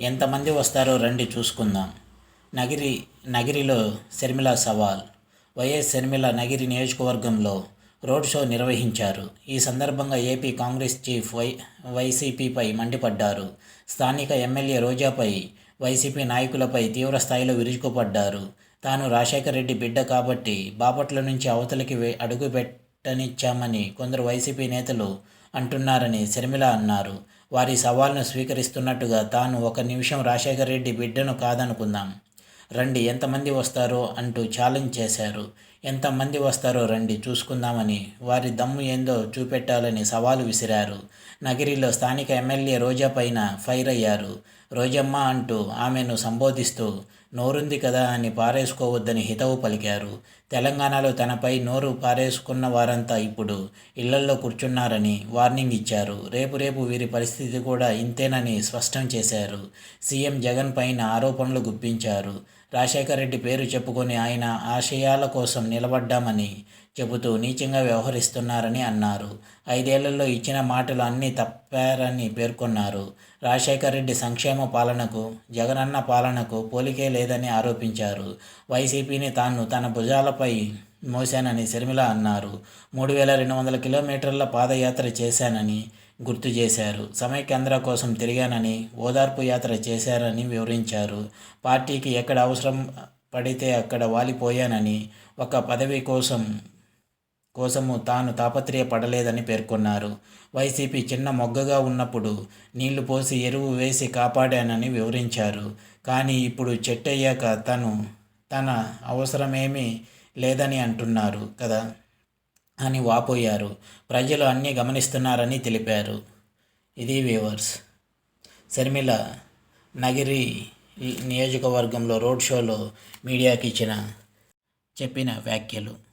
ఎంతమంది వస్తారో రండి చూసుకుందాం. నగిరి నగిరిలో శర్మిల సవాల్. వైఎస్ శర్మిల నగిరి నియోజకవర్గంలో రోడ్ షో నిర్వహించారు. ఈ సందర్భంగా ఏపీ కాంగ్రెస్ చీఫ్ వై వైసీపీపై మండిపడ్డారు. స్థానిక ఎమ్మెల్యే రోజాపై వైసీపీ నాయకులపై తీవ్ర స్థాయిలో విరుచుకుపడ్డారు. తాను రాజశేఖర రెడ్డి బిడ్డ కాబట్టి బాపట్ల నుంచి అవతలికి అడుగు పెట్ పెట్టనిచ్చామని కొందరు వైసీపీ నేతలు అంటున్నారని శర్మిల అన్నారు. వారి సవాల్ను స్వీకరిస్తున్నట్టుగా తాను ఒక నిమిషం రాజశేఖర రెడ్డి బిడ్డను కాదనుకుందాం. రండి ఎంతమంది వస్తారో అంటూ ఛాలెంజ్ చేశారు. ఎంతమంది వస్తారో రండి చూసుకుందామని వారి దమ్ము ఏందో చూపెట్టాలని సవాలు విసిరారు. నగిరిలో స్థానిక ఎమ్మెల్యే రోజా పైన ఫైర్ అయ్యారు. రోజమ్మ అంటూ ఆమెను సంబోధిస్తూ నోరుంది కదా అని పారేసుకోవద్దని హితవు పలికారు. తెలంగాణలో తనపై నోరు పారేసుకున్న వారంతా ఇప్పుడు ఇళ్ళల్లో కూర్చున్నారని వార్నింగ్ ఇచ్చారు. రేపు రేపు వీరి పరిస్థితి కూడా ఇంతేనని స్పష్టం చేశారు. సీఎం జగన్ పైన ఆరోపణలు గుప్పించారు. రాజశేఖర రెడ్డి పేరు చెప్పుకొని ఆయన ఆశయాల కోసం నిలబడ్డామని చెబుతూ నీచంగా వ్యవహరిస్తున్నారని అన్నారు. ఐదేళ్ళలో ఇచ్చిన మాటలు అన్నీ తప్పారని పేర్కొన్నారు. రాజశేఖర రెడ్డి సంక్షేమ పాలనకు జగనన్న పాలనకు పోలికే లేదని ఆరోపించారు. వైసీపీని తాను తన భుజాలపై మోశానని శర్మిల అన్నారు. మూడు వేల రెండు వందల కిలోమీటర్ల పాదయాత్ర చేశానని గుర్తు చేశారు. సమైక్యాంధ్ర కోసం తిరిగానని ఓదార్పు యాత్ర చేశారని వివరించారు. పార్టీకి ఎక్కడ అవసరం పడితే అక్కడ వాలిపోయానని ఒక పదవి కోసం కోసము తాను తాపత్రయపడలేదని పేర్కొన్నారు. వైసీపీ చిన్న మొగ్గగా ఉన్నప్పుడు నీళ్ళు పోసి ఎరువు వేసి కాపాడానని వివరించారు. కానీ ఇప్పుడు చెట్టయ్యాక తను తన అవసరమేమీ లేదని అంటున్నారు కదా. అని వాపోయారు. ప్రజలు అన్నీ గమనిస్తున్నారని తెలిపారు. ఇది వ్యూవర్స్. శర్మిల నగిరి నియోజకవర్గంలో రోడ్ షోలో మీడియాకి ఇచ్చిన చెప్పిన వ్యాఖ్యలు.